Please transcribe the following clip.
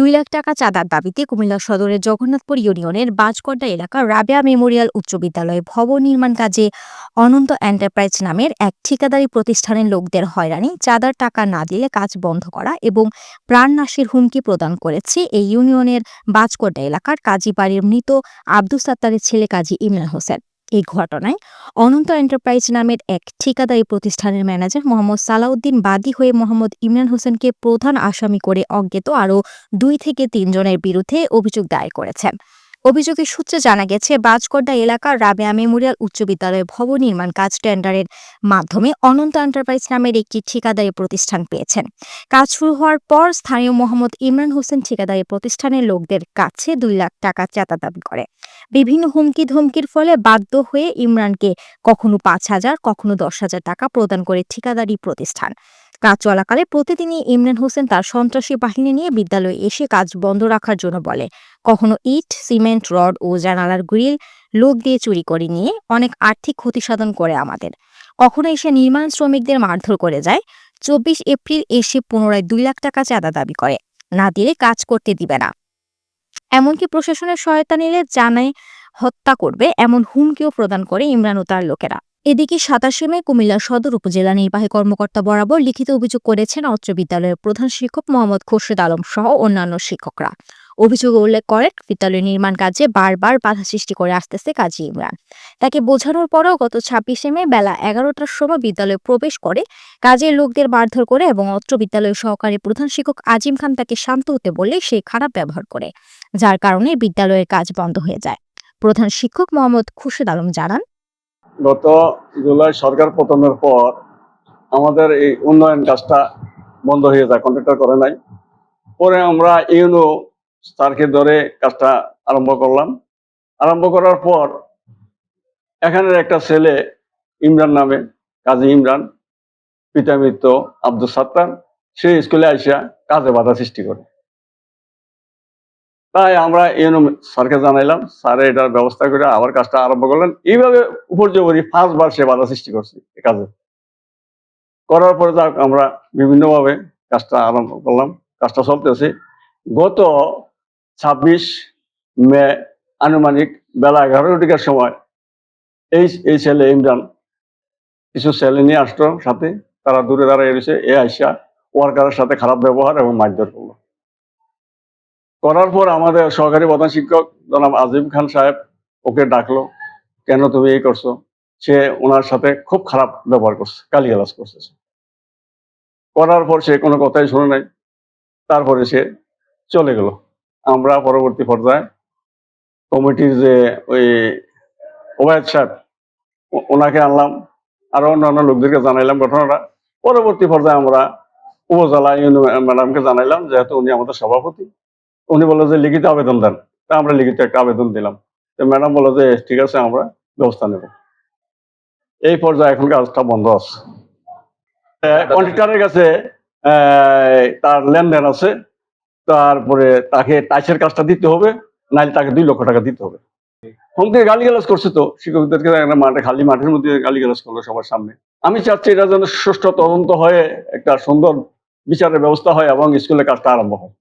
দুই লাখ টাকা চাঁদার দাবিতে কুমিল্লা সদরের জগন্নাথপুর ইউনিয়নের বাজকড্ডা এলাকার রাবেয়া মেমোরিয়াল উচ্চ বিদ্যালয়ে ভবন নির্মাণ কাজে অনন্ত এন্টারপ্রাইজ নামের এক ঠিকাদারি প্রতিষ্ঠানের লোকদের হয়রানি, চাঁদার টাকা না দিলে কাজ বন্ধ করা এবং প্রাণনাশের হুমকি প্রদান করেছে এই ইউনিয়নের বাজকড্ডা এলাকার কাজী বাড়ির মৃত আব্দুল সাত্তারের ছেলে কাজী ইমরান হোসেন। এই ঘটনায় অনন্ত এন্টারপ্রাইজ নামের এক ঠিকাদারি প্রতিষ্ঠানের ম্যানেজার মোহাম্মদ সালাউদ্দিন বাদী হয়ে মোহাম্মদ ইমরান হোসেনকে প্রধান আসামি করে অজ্ঞাত আরও দুই থেকে তিনজনের বিরুদ্ধে অভিযোগ দায়ের করেছেন। অভিযোগের সূত্রে জানা গেছে বাজকড্ডা এলাকার রাবেয়া মেমোরিয়াল উচ্চ বিদ্যালয়ে ভবন নির্মাণ কাজ টেন্ডারের মাধ্যমে অনন্ত এন্টারপ্রাইজ নামের একটি ঠিকাদারি প্রতিষ্ঠান পেয়েছেন। কাজ শুরু হওয়ার পর স্থানীয় মোহাম্মদ ইমরান হোসেন ঠিকাদারি প্রতিষ্ঠানের লোকদের কাছে দুই লাখ টাকা চাঁদা দাবি করে। বিভিন্ন হুমকি ধমকির ফলে বাধ্য হয়ে ইমরানকে কখনো পাঁচ হাজার, কখনো দশ হাজার টাকা প্রদান করে ঠিকাদারি প্রতিষ্ঠান। কাজ চলাকালে প্রতিদিনই ইমরান হোসেন তার সন্ত্রাসী বাহিনী নিয়ে বিদ্যালয়ে এসে কাজ বন্ধ রাখার জন্য বলে, কখনো ইট, সিমেন্ট, রড ও জানালার গ্রিল, লোক দিয়ে চুরি করে নিয়ে অনেক আর্থিক ক্ষতি সাধন করে আমাদের। কখনো এসে নির্মাণ শ্রমিকদের মারধর করে যায়। চব্বিশ এপ্রিল এসে পুনরায় দুই লাখ টাকা চাঁদা দাবি করে। না দিলে কাজ করতে দিবে না। এমনকি প্রশাসনের সহায়তা নিলে জানাই হত্যা করবে এমন হুমকিও প্রদান করে ইমরান ও তার লোকেরা। এদিকে সাতাশে মে কুমিল্লা সদর উপজেলা নির্বাহী কর্মকর্তা বরাবর লিখিত অভিযোগ করেছেন অত্র বিদ্যালয়ের প্রধান শিক্ষক মোহাম্মদ খোরশেদ আলম সহ অন্যান্য শিক্ষকরা। অভিযোগে উল্লেখ করেন, বিদ্যালয় নির্মাণ কাজে বারবার বাধা সৃষ্টি করে আসতেছে কাজী ইমরান। তাকে বোঝানোর পরেও গত ছাব্বিশে মে বেলা এগারোটার সময় বিদ্যালয়ে প্রবেশ করে কাজের লোকদের মারধর করে এবং অত্র বিদ্যালয়ের সহকারী প্রধান শিক্ষক আজিম খান তাকে শান্ত হতে বললে সে খারাপ ব্যবহার করে, যার কারণে বিদ্যালয়ের কাজ বন্ধ হয়ে যায়। প্রধান শিক্ষক মোহাম্মদ খুরশেদ আলম জানান, গত জুলাই সরকার পতনের পর আমাদের এই উন্নয়ন কাজটা বন্ধ হয়ে যায় কন্ট্রাক্টর করে নাই। পরে আমরা ইউনো স্যারকে ধরে কাজটা আরম্ভ করলাম। আরম্ভ করার পর এখানের একটা ছেলে ইমরান নামে, কাজী ইমরান পিতা মিত্র আব্দুল সাত্তার, সে স্কুলে আইসা কাজে বাধা সৃষ্টি করে। তাই আমরা ইউনো স্যারকে জানাইলাম, স্যারে এটার ব্যবস্থা করে আবার কাজটা আরম্ভ করলেন। এইভাবে উপর্যবরী পাঁচবার সে বাধা সৃষ্টি করছে এ কাজে। করার পরে যাক, আমরা বিভিন্নভাবে কাজটা আরম্ভ করলাম, কাজটা চলতেছে। গত ছাব্বিশ মে আনুমানিক বেলা এগারোটিকার সময় এই এই ছেলে ইমরান কিছু ছেলে নিয়ে আসতো সাথে। তারা দূরে দাঁড়িয়ে রয়েছে, এ আইসা ওয়ার্কারের সাথে খারাপ ব্যবহার এবং মারধর করল। করার পর আমাদের সহকারী প্রধান শিক্ষক জনাব আজিম খান সাহেব ওকে ডাকলো, কেন তুমি এই করছ? সে ওনার সাথে খুব খারাপ ব্যবহার করছে, গালিগালাজ করছে। করার পর সে কোনো কথাই শুনে নাই। তারপরে সে চলে গেল। আমরা পরবর্তী পর্যায়ে কমিটির যে ওই ওবায়দ সাহেব ওনাকে আনলাম আরও অন্যান্য লোকদেরকে জানাইলাম ঘটনাটা। পরবর্তী পর্যায়ে আমরা উপজেলা ইউনিয়ন ম্যাডামকে জানাইলাম যেহেতু উনি আমাদের সভাপতি। উনি বলল যে লিখিত আবেদন দেন। তা আমরা লিখিত একটা আবেদন দিলাম। তো ম্যাডাম বলল যে ঠিক আছে আমরা ব্যবস্থা নেব। এই পর্যায়ে এখন কাজটা বন্ধ আছে। কন্ট্রাক্টরের কাছে আহ, তার লেনদেন আছে। তারপরে তাকে টাইসের কাজটা দিতে হবে, নাহলে তাকে দুই লক্ষ টাকা দিতে হবে। হুমকি গালিগালাজ করছে তো, শিক্ষকদেরকে একটা মাঠে, খালি মাঠের মধ্যে গালি গালিগালাজ করল সবার সামনে। আমি চাচ্ছি এটা যেন সুষ্ঠু তদন্ত হয়ে একটা সুন্দর বিচারের ব্যবস্থা হয় এবং স্কুলের কাজটা আরম্ভ হয়।